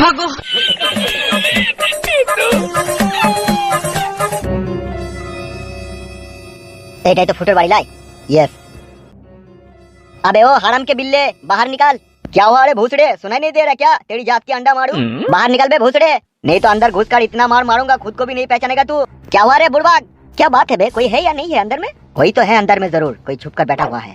ভাগো एटाई तो फुटर बाड़ी लाई। यस अबे ओ हराम के बिल्ले बाहर निकाल। क्या हुआ रे भूसड़े? सुनाई नहीं दे रहा क्या? तेरी जात की अंडा मारू? बाहर निकल बे भूसड़े। नहीं तो अंदर घुस कर इतना मार मारूँगा खुद को भी नहीं पहचानेगा तू। क्या हुआ रे बुड़बाग क्या बात है बे? कोई है या नहीं है अंदर में? कोई तो है अंदर में ज़रूर। कोई छुप कर बैठा हुआ है।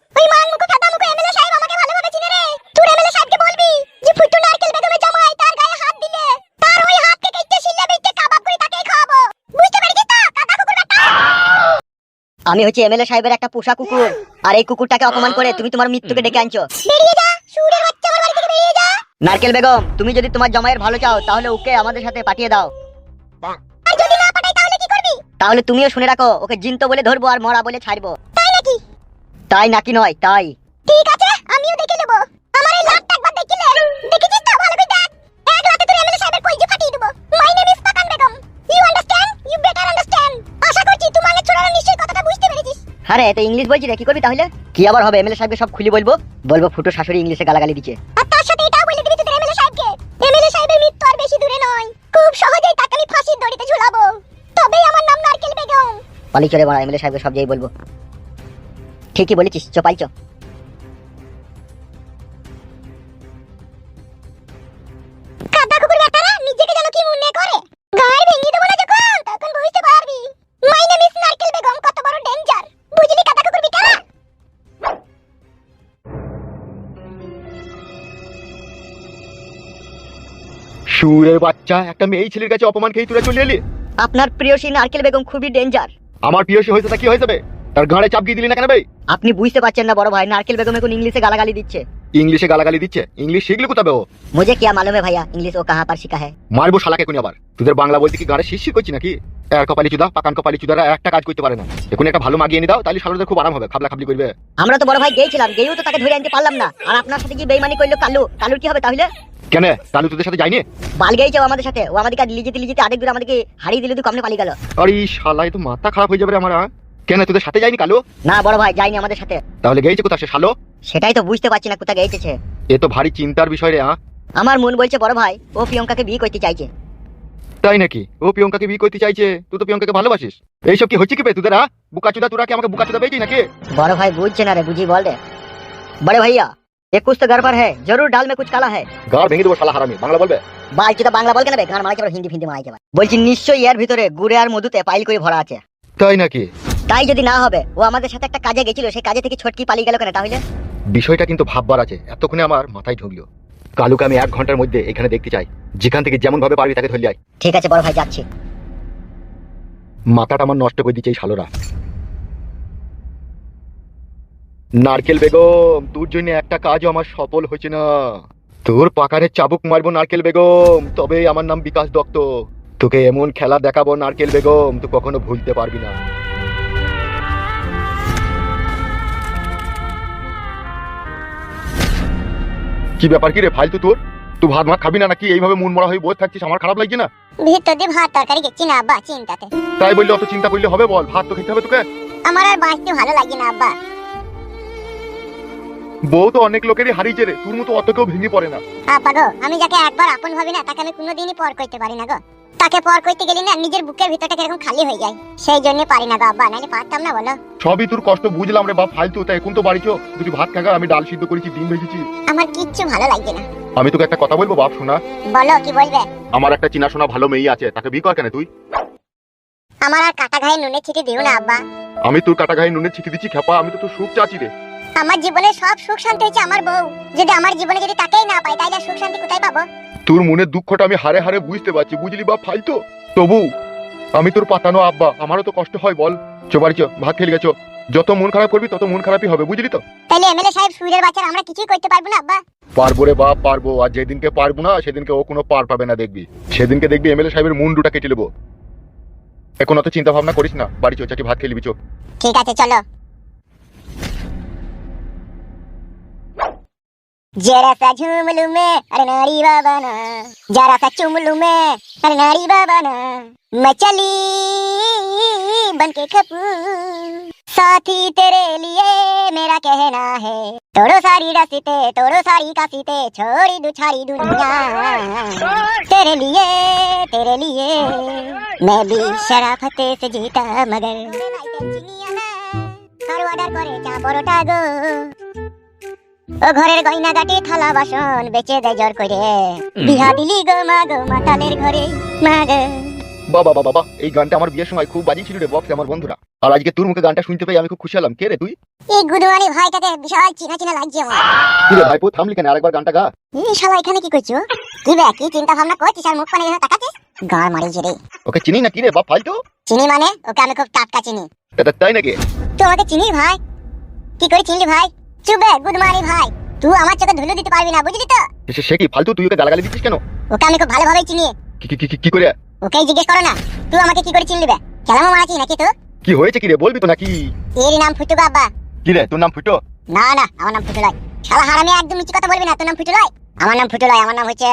আমি হচ্ছে এমএলএ সাহেবের একটা পোষা কুকুর। আর এই কুকুরটাকে অপমান করে তুমি তোমার মৃত্যুকে ডেকে আনছো। বেরিয়ে যা সুরের বাচ্চা আমার বাড়ি থেকে বেরিয়ে যা। নারকেল বেগম তুমি যদি তোমার জামাইয়ের ভালো চাও তাহলে ওকে আমাদের সাথে পাঠিয়ে দাও। আর যদি না পাঠাই তাহলে কি করবি? তাহলে তুমিও শুনে রাখো ওকে জিন্ত বলে ধরবো আর মরা বলে ছাড়বো। তাই নাকি? তাই নাকি নয় তাই। ঠিক আছে আরে এটা ইংলিশ বলছি রে কি করবি তাহলে? কি আবার হবে? এমএলএ সাহেবকে সব খুলি বলব। বলব ফুটো শাশুড়ি ইংলিশে গালাগালি দিচ্ছে। আর তার সাথে এটাও বলে দিবি তোদের এমএলএ সাহেবকে। এমএলএ সাহেবের মৃত্যু আর বেশি দূরে নয়। খুব সহজেই তাকে আমি ফাঁসির দড়িতে ঝুলাবো। তবেই আমার নাম নারকেল বেগম। পালি চলে বড় এমএলএ সাহেবকে সব যাই বলব। ঠিকই বলেছিস চ। পাইছো বাচ্চা একটা মেয়ে ছেলের কাছে অপমান খেয়ে তুলে চলে এলি। আপনার প্রিয়সী নারকেল বেগম খুবই ডেঞ্জার আমার প্রিয়সী হয়েছে কি হয়ে যাবে? তার ঘাড়ে দিলি না কেন ভাই আপনি বুঝতে পারছেন না বড় ভাই নারকেল বেগম এখন ইংলিশে গালাগালি দিচ্ছে। ইংলিশে গালাগালি দিচ্ছে? ইংলিশ শিখলি মুঝে মালুম ভাইয়া ইংলিশ ও কাহা পার শিখা মারবো শালাকে আবার। তোদের বাংলা বলতে কি গাড়ে শিশি করছি নাকি? এর কপালি চুদা পাকান কপালি চুদারা একটা কাজ করতে পারে না। এখন একটা ভালো মাগিয়ে এনে দাও তাহলে শালাদের খুব আরাম হবে খাবলা খাবলি করবে। আমরা তো বড় ভাই গেছিলাম গেইও তো তাকে ধরে আনতে পারলাম না। আর আপনার সাথে কি বেইমানি করল কালু? কালুর কি হবে তাহলে? কেন? তাহলে তোদের সাথে যাইনি? পাল গেছে আমাদের সাথে। ও আমাদেরকে লিজিতে লিজিতে আরেক দূর আমাদেরকে হারিয়ে দিলে তুই কমনে পালিয়ে গেল। আরে মাথা খারাপ হয়ে যাবে আমার কেন তোদের সাথে যাইনি কালো? না বড় ভাই যাইনি আমাদের সাথে। তাহলে গেছে কোথা সে শালো? সেটাই তো বুঝতে পারছি না কোথা গেছে এ তো ভারী চিন্তার বিষয় রে আ। আমার মন বলছে বড় ভাই ও প্রিয়ঙ্কাকে বিয়ে করতে চাইছে। তাই নাকি? ও প্রিয়ঙ্কাকে বিয়ে করতে চাইছে তুই তো প্রিয়ঙ্কাকে ভালোবাসিস। এইসব কি হচ্ছে কি বে তোদের বুকাচুদা তোরা কি আমাকে বুকাচুদা পেয়েছি নাকি? বড় ভাই বুঝছে না রে বুঝি বল রে বড় ভাইয়া ये कुछ तो गड़बड़ है जरूर डाल में कुछ काला है গাড় ভেঙে দেবো শালা হারামি বাংলা বলবে বাল কি তো বাংলা বল কেন বে গান মারাই যাবে হিন্দি ফিন্দি মারাই যাবে বলছি নিশ্চয়ই এর ভিতরে গুড়ে আর মধুতে পাইল করে ভরা আছে তাই নাকি তাই যদি না হবে ও আমাদের সাথে একটা কাজে গেছিল সেই কাজে থেকে ছটকি পালিয়ে গেল কেন তাহলে বিষয়টা কিন্তু ভাববার আছে এতক্ষণে আমার মাথায় ঢুকলো কালুকে আমি এক ঘন্টার মধ্যে এখানে দেখতে চাই যেখান থেকে যেমন ভাবে পারবি তাকে ধরলি আয় ঠিক আছে বড় ভাই যাচ্ছি মাথাটা আমার নষ্ট করে দিচ্ছে এই শালোরা নারকেল বেগম তোর জন্য একটা কাজও আমার সফল হয়েছে না। তোর পাকারে চাবুক মারবো নারকেল বেগম তবে আমার নাম বিকাশ দত্ত। তোকে এমন খেলা দেখাবো নারকেল বেগম তুই কখনো ভুলতে পারবি না। কি ব্যাপার কি রে ফালতু তোর? তুই ভাত ভাত খাবি না নাকি? এইভাবে মন মরা হয়ে বসে থাকছিস আমার খারাপ লাগছে না? ভিতর দিয়ে ভাত তরকারি গেছি না আব্বা চিন্তাতে। তাই বললে অত চিন্তা করলে হবে বল ভাত তো খেতে হবে তোকে? আমার আর বাঁচতে ভালো লাগে না আব্বা। বউ তো অনেক লোকেরই হারিয়েছে রে তোর মতো অত কেউ ভেঙে পড়ে না। আপা গো আমি যাকে একবার আপন ভাবি না তাকে আমি কোনোদিনই পর করতে পারি না গো। তাকে পর করতে গেলে না নিজের বুকের ভিতরটা কীরকম খালি হয়ে যায়। সেই জন্য পারি না গো আব্বা নাহলে পারতাম না বলো। সবই তোর কষ্ট বুঝলাম রে বাপ ফালতু তাই এখন তো বাড়ি চো দুটি ভাত খাগা আমি ডাল সিদ্ধ করেছি ডিম ভেজেছি। আমার কিচ্ছু ভালো লাগছে না। আমি তোকে একটা কথা বলব বাপ শোনা। বলো কি বলবে? আমার একটা চিনাশোনা ভালো মেয়ে আছে তাকে বিয়ে কর কেন তুই? আমার আর কাটা ঘায়ে নুনের ছিটি দিও না আব্বা। আমি তোর কাটা গায়ে নুনের ছিটি দিচ্ছি খেপা আমি তো তোর সুখ চাচ্ছি রে। আমার জীবনে সব সুখ শান্তি হচ্ছে আমার বউ। যদি আমার জীবনে যদি তাকেই না পাই তাহলে সুখ শান্তি কোথায় পাবো? তোর মনের দুঃখটা আমি হারে হারে বুঝতে পারছি বুঝলি বাপ ফালতু? তবু আমি তোর পাতানো আব্বা আমারও তো কষ্ট হয় বল। চো বাড়ি চো ভাত খেলে গেছো। যত মন খারাপ করবি তত মন খারাপই হবে বুঝলি তো? তাহলে এমএলএ সাহেব সুইরের বাচ্চারা আমরা কিছুই করতে পারব না আব্বা। পারব রে বাপ পারব। আর যেদিনকে পারব না সেদিনকে ও কোনো পার পাবে না দেখবি। সেদিনকে দেখবি এমএলএ সাহেবের মুন্ডুটা কেটে নেব। এখন অত চিন্তা ভাবনা করিস না। বাড়ি চো চাটি ভাত খেয়ে নিবি চো। ঠিক আছে চলো। जरा सा झूम लूँ मैं अरे नारी बाबा ना। जरा सा चूम लूँ मैं अरे नारी बाबा ना। मैं चली बन के कपूर साथी तेरे लिए मेरा कहना है, तोड़ो सारी रसीते, तोड़ो सारी कासीते छोड़ी दो छाड़ी दुनिया। तेरे लिए तेरे लिए, मैं भी शराफते से जीता, मगर। ও ঘরের গয়না গাটি থালা বাসন বেচে দেয় জোর করে। বিহা দিলি গো মা গো মাতালের ঘরে মা গো। বাবা বাবা বাবা এই গানটা আমার বিয়ের সময় খুব বাজিয়েছিল রে বক্সে আমার বন্ধুরা। আর আজকে তোর মুখে গানটা শুনতে পেয়ে আমি খুব খুশি হলাম। কে রে তুই? এই গুদুয়ানি ভাইটাকে বিশাল চিনা চিনা লাগছে আমার। কি রে ভাইপো থামলি কেন? আরেকবার গানটা গা। এই শালা এখানে কি করছ? কি বে কি চিন্তা ভাবনা করছিস? আর মুখ পানে এভাবে তাকাচ্ছিস গাড় মারিয়েছে রে। ওকে চিনি না কি রে বাপ ফালতু চিনি মানে? ওকে আমি খুব টাটকা চিনি। এটা তাই নাকি? তুই আমাকে চিনিস ভাই? কি করে চিনলি ভাই? চুবে গুদমানি ভাই। তুই আমার চোখে ধুলো দিতে পারবি না বুঝলি তো? সে- কি ফালতু? তুই ওকে গালাগালি দিচ্ছিস কেন? ওকে আমি খুব ভালোভাবেই চিনি। কি কি- কি- কি করে? ওকেই জিজ্ঞেস করো না তুই আমাকে কি করে চিনলি বে কেলামো মারাচ্ছিস নাকি তুই? কি হয়েছে কি রে? বলবি তো নাকি? এরই নাম ফুটু বাবা। কি রে তোর নাম ফুটো? না না আমার নাম ফুটুলাই শালা হারামি একদম মিষ্টি কথা বলবি না তোর নাম ফুটুলাই আমার নাম ফুটুলাই আমার নাম হচ্ছে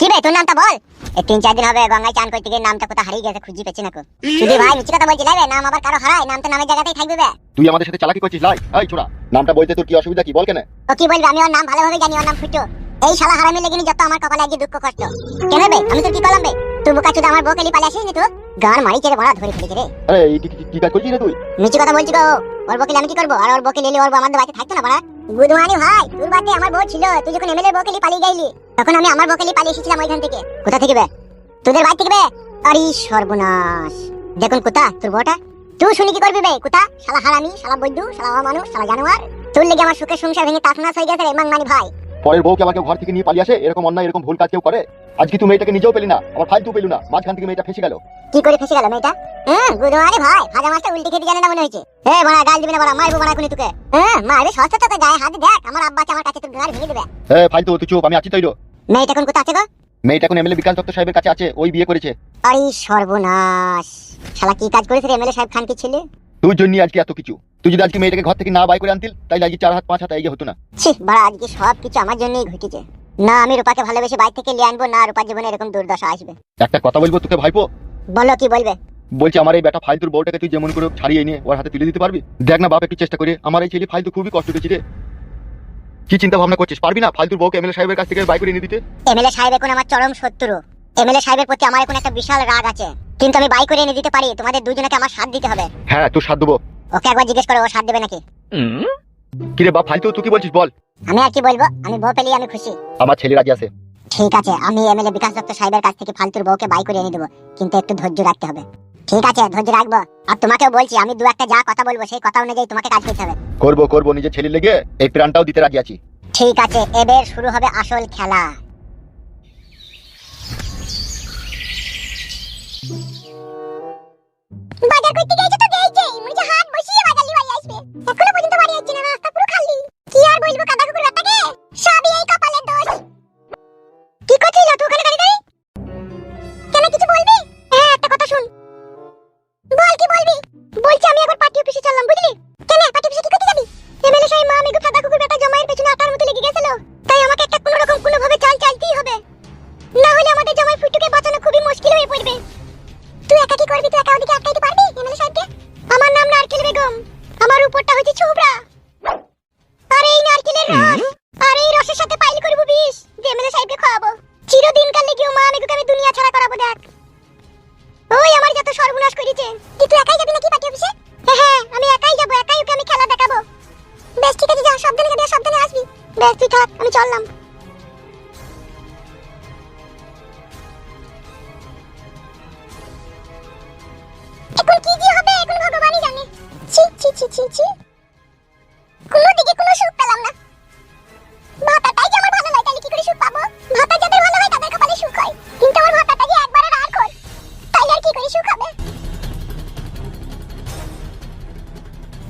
কি রে তোর নামটা বল। এই তিন চার দিন হবে গঙ্গায় চান করতে গিয়ে নামটা কোথাও হারিয়ে গেছে খুঁজে পেছি না কো। শুধু ভাই মিষ্টি কথা বলছি লাইবে নাম আবার কারও হারায় নাম তো নামের জায়গাতেই থাকবে বে। তুই আমাদের সাথে চালাকি করছিস লাই। এই ছোড়া। নামটা বলতে তোর কি অসুবিধা কি? বল কেন। ও কি বলবে? আমি ওর নাম ভালোভাবে জানি ওর নাম ফুটু। এই শালা হারামি লেগিনি যত আমার কপালে আজকে দুঃখ কষ্ট। কেন বে? আমি তোর কি করলাম বে? তুই বোকা চুদা আমার বউকে পালিয়ে আসিস নি তুই গান মারি চেড়ে বড়া ধরে ফেলেছে রে। আরে এই কি- কি- কাজ করছিস রে তুই? মিষ্টি কথা বলছি গো ওর বকিলে আমি কি করব? আর ওর বকিলে ওর বউ আমাদের বাড়িতে থাকতো না বড়া? গুদমানি ভাই তোর বাড়িতে আমার বউ ছিল। তুই যখন এমএলএ বকিলি পালিয়ে গেলি তখন আমি আমার বকিলি পালিয়ে এসেছিলাম ওইখান থেকে। কোথা থেকে বে? তোদের বাড়ি থেকে বে? আরে সর্বনাশ। দেখুন কোথা? তোর বউটা? তুই শুনি কি করবি বে? কোথা শালা হারামি শালা বৈদ্যু শালা মানুষ শালা জানোয়ার। তোর লেগে আমার সুখের সংসার ভেঙে হয়ে গেছে রে মাংমানি ভাই। পরের বউকে আমাকে ঘর থেকে নিয়ে পালিয়ে আসে? এরকম অন্যায় এরকম ভুল কাজ কেউ করে? আজকে তুই মেয়েটাকে নিজেও পেলি না আবার ফালতু পেলু না। মাঝখান থেকে মেয়েটা ফেসে গেল। কি করে ফেসে গেল মেয়েটা? হ্যাঁ ভাই ভাজা মাছটা উল্টে খেতে জানে না মনে হয়েছে। এ বড়া গাল দিবি না বড়া মারবো বড়া কোনি তোকে। হ্যাঁ মারবে সস্তা তোকে গায়ে হাত দেখ আমার আব্বা আছে আমার কাছে তোর গাড়ি ভেঙে দেবে। ফালতু তুই চুপ আমি আছি তৈরি। মেয়েটা কোন কোথা আছে গো? মেয়েটা এখন এমএলএ বিকাশ দত্ত সাহেবের কাছে আছে ওই বিয়ে করেছে। আরে সর্বনাশ। শালা কি কাজ করেছে এমএলএ সাহেব খান কি ছেলে? তোর জন্য আজকে এত কিছু। তুই যদি আজকে মেয়েটাকে ঘর থেকে না বাই করে আনতিল তাই আজকে চার হাত পাঁচ হাত এগিয়ে হতো না। ছি বাড়া আজকে সব কিছু আমার জন্যই ঘটেছে। না আমি রূপাকে ভালোবেসে বাইরে থেকে নিয়ে আনব না রূপার জীবনে এরকম দুর্দশা আসবে। একটা কথা বলব তোকে ভাইপো? বলো কি বলবে? বলছি আমার এই বেটা ফালতুর বউটাকে তুই যেমন করে ছাড়িয়ে নিয়ে ওর হাতে তুলে দিতে পারবি? দেখ না বাপ একটু চেষ্টা করে। আমার এই ছেলে ফালতু খুবই কষ্ট পেয়েছি রে। কি চিন্তা ভাবনা করছিস? পারবি না ফালতুর বউকে এমএলএ সাহেবের কাছ থেকে বাই করে নিয়ে দিতে? এমএলএ সাহেব এখন আমার চরম শত্রু। এমএলএ সাহেবের প্রতি আমার এখন একটা বিশাল রাগ আছে। কিন্তু আমি বাই করে এনে দিতে পারি তোমাদের দুজনকে আমার সাথ দিতে হবে। হ্যাঁ তোর সাথ দেবো। ওকে একবার জিজ্ঞেস করো ও সাথ দেবে নাকি? কিরে বাপ ফালতু তুই কি বলছিস? বল। আমি আর কি বলব? আমি বউ পেলেই আমি খুশি। আমার ছেলে রাজি আছে। ঠিক আছে আমি এমএলএ বিকাশ দত্ত সাহেবের কাছ থেকে ফালতুর বউকে বাই করে এনে দেবো কিন্তু একটু ধৈর্য রাখতে হবে। ঠিক আছে ধৈর্য রাখব। আর তোমাকেও বলছি আমি দু একটা যা কথা বলব সেই কথা অনুযায়ী তোমাকে কাজ করতে হবে। করব করব নিজের ছেলে লেগে এই প্রাণটাও দিতে রাজি আছি। ঠিক আছে এবার শুরু হবে আসল খেলা। বাজার করতে গেছে তো গেছে হচ্ছে হাত বসিয়ে বাজার লিয়ে আসবে। এখনও পর্যন্ত বাড়ি আসছে না, রাস্তা পুরো খালি। কি আর বলব রস আর এই রসের সাথে পাইল করব বিষ। এমএলএ সাহেবকে খাওয়াবো। চিরদিন কাল লেগেও মা মেঘুকে আমি দুনিয়া ছাড়া করাবো দেখ। ওই আমার যত সর্বনাশ করেছে। কি তুই একাই যাবি নাকি পার্টি অফিসে? হ্যাঁ হ্যাঁ আমি একাই যাব, একাই ওকে আমি খেলা দেখাবো। বেশ, ঠিক আছে, যা, সাবধানে যাবি সাবধানে আসবি। বেশ, তুই থাক, আমি চললাম। এখন কি যে হবে, এখন ভগবানই জানে। ছি ছি ছি ছি ছি।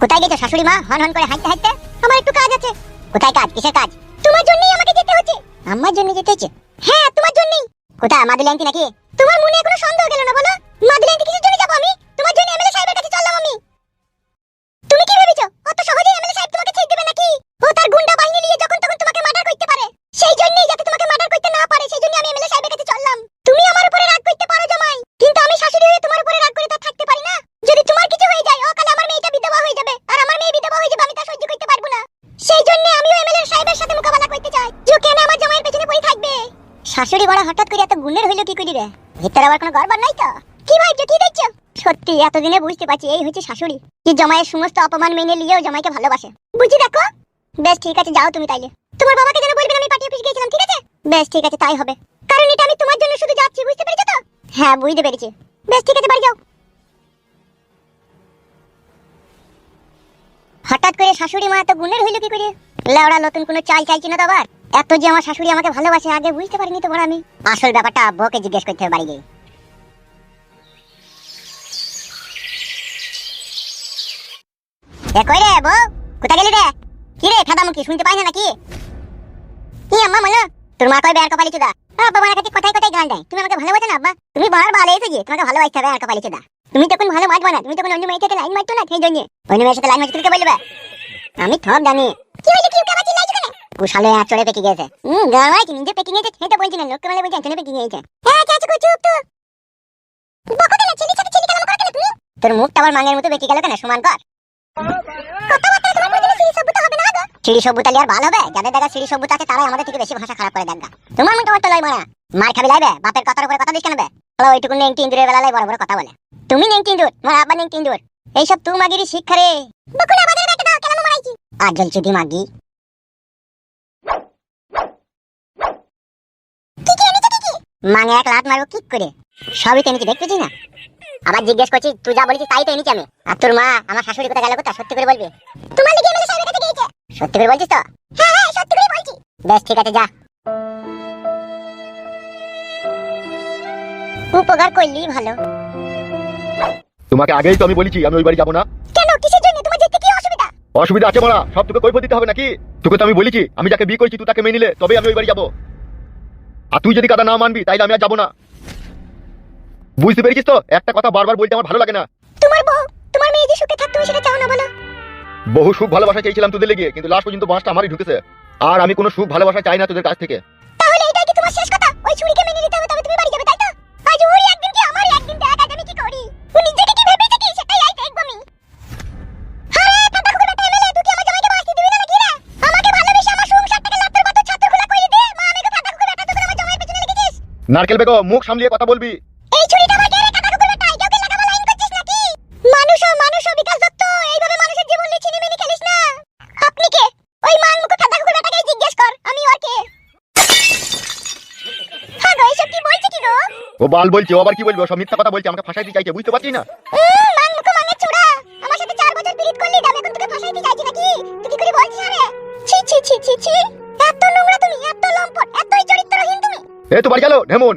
কোথায় গেছো শাশুড়ি মা? হন হন করে হাঁটতে হাঁটতে? আমার একটু কাজ আছে। কোথায় কাজ? কিসের কাজ? তোমার জন্যই আমাকে যেতে হচ্ছে। আমার জন্য যেতে হচ্ছে? হ্যাঁ তোমার জন্যই। কোথায় মাদুলি আন্টি নাকি? তোমার মনে কোনো সন্দেহ গেল না বলো? মাদুলি শাশুড়ি বড় হঠাৎ করে এত গুণের হইল কি করি রে ভিতরে আবার কোনো গড়বড় নাই তো? কি ভাবছ কি দেখছ? সত্যি, এতদিনে বুঝতে পারছি এই হচ্ছে শাশুড়ি কি জামাইয়ের সমস্ত অপমান মেনে নিয়েও জামাইকে ভালোবাসে। বুঝি দেখো? বেশ, ঠিক আছে, যাও তুমি তাইলে। তোমার বাবাকে যেন বলবেন আমি পার্টি অফিস গিয়েছিলাম, ঠিক আছে? বেশ, ঠিক আছে, তাই হবে। কারণ এটা আমি তোমার জন্য শুধু যাচ্ছি, বুঝতে পেরেছ তো? হ্যাঁ বুঝতে পেরেছি। বেশ, ঠিক আছে, বাড়ি যাও। হঠাৎ করে শাশুড়ি মা এত গুণের হইল কি করে লেওড়া, নতুন কোনো চাল চাইছি না তো আবার? এত যে আমার শাশুড়ি আমাকে ভালোবাসে, আগে বুঝতে পারিনি তো বড় আমি। আসল ব্যাপারটা বউকে জিজ্ঞেস করতে হবে বাড়ি কই রে বউ? কোথা গেলি রে? কি রে শুনতে পাই না নাকি? কি আম্মা তোর মা কই বেয়ার কপালি চুদা? আব্বা কাছে দেয়। তুমি আমাকে ভালোবাসো না আব্বা? তুমি বার ভালো এসে যে তোমাকে ভালোবাসতে হবে আর কপালি চুদা। তুমি তখন ভালো মারবা না তুমি তখন অন্য সাথে লাইন না? সেই জন্য। অন্য মেয়ের সাথে লাইন তুমি বলবে? আমি সব জানি। কি কি কুশালে আর চড়ে পেকে গেছে। হুম নিজে পেকে গেছে লোককে পেকে গেছে। হ্যাঁ চুপ, তো? করো তুমি? তোর মাঙের মতো গেল কেন? সমান কর। সিঁড়ি লিয়ার ভালো হবে যাদের দেখা সিঁড়ি আছে, তারাই আমাদের থেকে বেশি ভাষা খারাপ করে তোমার আমার লয় মারা। খাবি লাইবে? বাপের কথার উপরে কথা দিস কেন ওইটুকু নেংটি ইন্দুরের বেলায় বড় বড় কথা বলে। তুমি নেংটি ইন্দুর তোমার আব্বা নেংটি ইন্দুর এইসব তু মাগিরি শিক্ষা রে। বকুনা বাজারে দাও কেন মারাইছি। আর মাগি কি কি কি কি মাঙে এক লাত মারবো কিক করে? সবই তো এনেছি দেখতেছি না? আবার জিজ্ঞেস করছি তুই যা বলেছিস তাই তো এনেছি আমি। আর তোর মা আমার শাশুড়ি কোথায় গেল কোথায়? সত্যি করে বলবি? তোমার এমএলএ সাহেবের কাছে গিয়েছে। সত্যি করে বলছিস তো? হ্যাঁ হ্যাঁ সত্যি করে বলছি। বেশ ঠিক আছে যা। উপকার করলি ভালো। তোমাকে আগেই তো আমি বলেছি আমি ওই বাড়ি যাব না। কেন? কিসের জন্য? তোমার যেতে কি অসুবিধা? অসুবিধা আছে মারা সব তোকে কৈফত দিতে হবে নাকি? তোকে তো আমি বলেছি আমি যাকে বিয়ে করেছি তুই তাকে মেনে নিলে তবেই আমি ওই বাড়ি যাব। আর তুই যদি কথা না মানবি তাইলে আমি আর যাব না। বুঝতে পেরেছিস তো? একটা কথা বারবার বলতে আমার ভালো লাগে না। তোমার বউ তোমার মেয়ে যে সুখে থাকতো সেটা চাও না বলো। বহু সুখ ভালোবাসা চেয়েছিলাম তোদের লেগে কিন্তু লাস্ট পর্যন্ত বাঁশটা আমারই ঢুকেছে। আর আমি কোনো সুখ ভালোবাসা চাই না তোদের কাছ থেকে। তাহলে এটাই কি তোমার শেষ কথা? ওই ছুরিকে মেনে নিতে হবে নারকেল বেগম মুখ সামলিয়ে কথা বলবি। এই ছুরিটা আমার গেরে কাটা কুকুর বেটা এটাকে লাগাবা লাইন করছিস নাকি? মানুষ ও মানুষ ও বিকাশ দত্ত এইভাবে মানুষের জীবন নিয়ে ছিনিমিনি খেলিস না। আপনি কে? ওই মান মুখ কাকা কুকুর বেটাকে জিজ্ঞেস কর আমি ওর কে? হ্যাঁ গো এসব কি বলছিস কি গো? ও বাল বলছে ও আবার কি বলবে? সব মিথ্যা কথা বলছে আমাকে ফাঁসাইতে চাইছে বুঝতে পারছিস না? এ তো বাড়ি গেল ঢেমন।